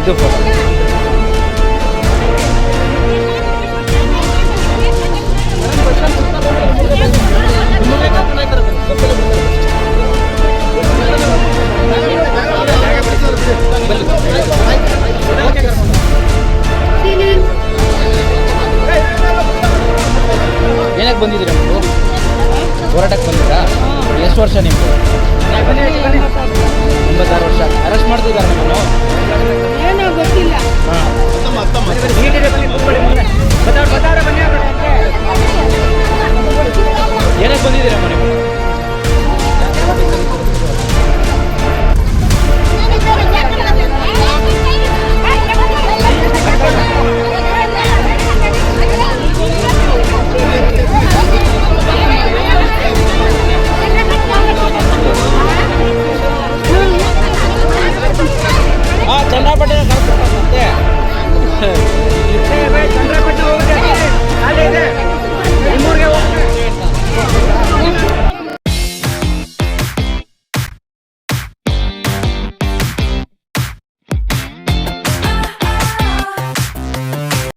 ಇದು ಫೋಟೋ ಏನಕ್ಕೆ ಬಂದಿದ್ದೀರಾ ನೀವು? ಹೋರಾಟಕ್ಕೆ ಬಂದಿರಾ ಎಷ್ಟು ವರ್ಷ ನಿಮ್ಮದು ಒಂಬತ್ತಾರು ವರ್ಷ. ಏನಕ್ಕೆ ಬಂದಿದ್ದೀರಾ ನೀವು